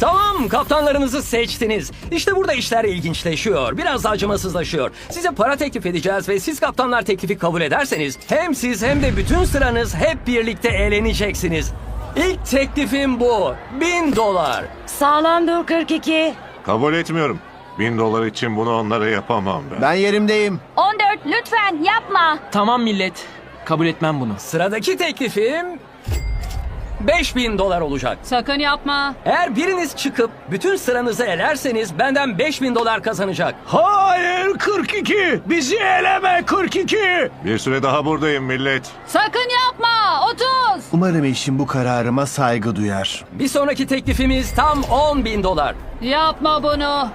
Tamam kaptanlarınızı seçtiniz. İşte burada işler ilginçleşiyor. Biraz da acımasızlaşıyor. Size para teklif edeceğiz ve siz kaptanlar teklifi kabul ederseniz hem siz hem de bütün sıranız hep birlikte eğleneceksiniz. İlk teklifim bu. Bin dolar. Sağlam dur 42. Kabul etmiyorum. Bin dolar için bunu onlara yapamam ben. Ben yerimdeyim. 14 lütfen yapma. Tamam millet. Kabul etmem bunu. Sıradaki teklifim 5000 dolar olacak. Sakın yapma. Eğer biriniz çıkıp bütün sıranızı elerseniz benden 5000 dolar kazanacak. Hayır 42. Bizi eleme 42. Bir süre daha buradayım millet. Sakın yapma. 30. Umarım eşim bu kararıma saygı duyar. Bir sonraki teklifimiz tam 10 bin dolar. Yapma bunu.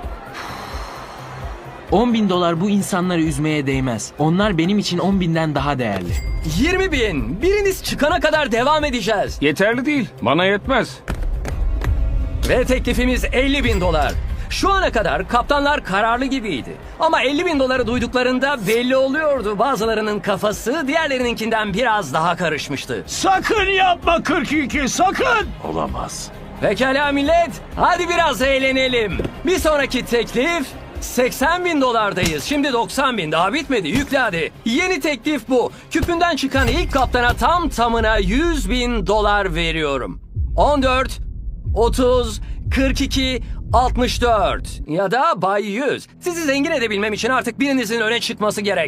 10 bin dolar bu insanları üzmeye değmez. Onlar benim için 10 binden daha değerli. 20 bin. Biriniz çıkana kadar devam edeceğiz. Yeterli değil. Bana yetmez. Ve teklifimiz 50 bin dolar. Şu ana kadar kaptanlar kararlı gibiydi. Ama 50 bin doları duyduklarında belli oluyordu. Bazılarının kafası diğerlerininkinden biraz daha karışmıştı. Sakın yapma 42. Sakın. Olamaz. Pekala millet, hadi biraz eğlenelim. Bir sonraki teklif 80 bin dolardayız. Şimdi 90 bin daha bitmedi. Yükle hadi. Yeni teklif bu. Küpünden çıkan ilk kaptana tam tamına 100 bin dolar veriyorum. 14, 30, 42, 64 ya da Bay 100. Sizi zengin edebilmem için artık birinizin öne çıkması gerek.